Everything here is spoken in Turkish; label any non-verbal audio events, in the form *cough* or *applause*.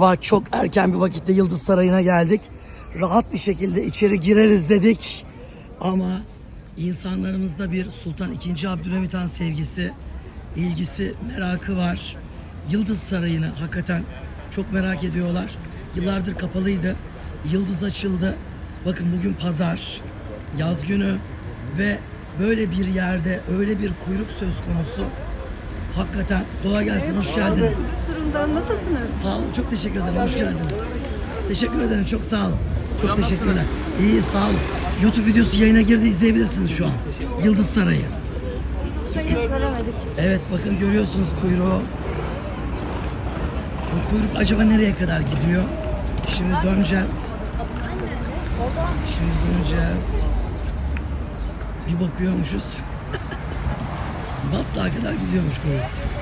Bak çok erken bir vakitte Yıldız Sarayı'na geldik. Rahat bir şekilde içeri gireriz dedik. Ama insanlarımızda bir Sultan II. Abdülhamit Han sevgisi, ilgisi, merakı var. Yıldız Sarayı'nı hakikaten çok merak ediyorlar. Yıllardır kapalıydı. Yıldız açıldı. Bakın bugün pazar, yaz günü ve böyle bir yerde öyle bir kuyruk söz konusu. Hakikaten kolay gelsin, hoş geldiniz. Turundan nasılsınız? Sağ olun, çok teşekkür ederim. Hoş geldiniz. Teşekkür ederim, çok sağ olun. Çok teşekkürler. İyi, sağ olun. YouTube videosu yayına girdi, izleyebilirsiniz şu an. Yıldız Sarayı. Evet, bakın görüyorsunuz kuyruğu. Bu kuyruk acaba nereye kadar gidiyor? Şimdi döneceğiz. Şimdi döneceğiz. Bir bakıyormuşuz. *laughs* Bastığa kadar gidiyormuş kuyruk.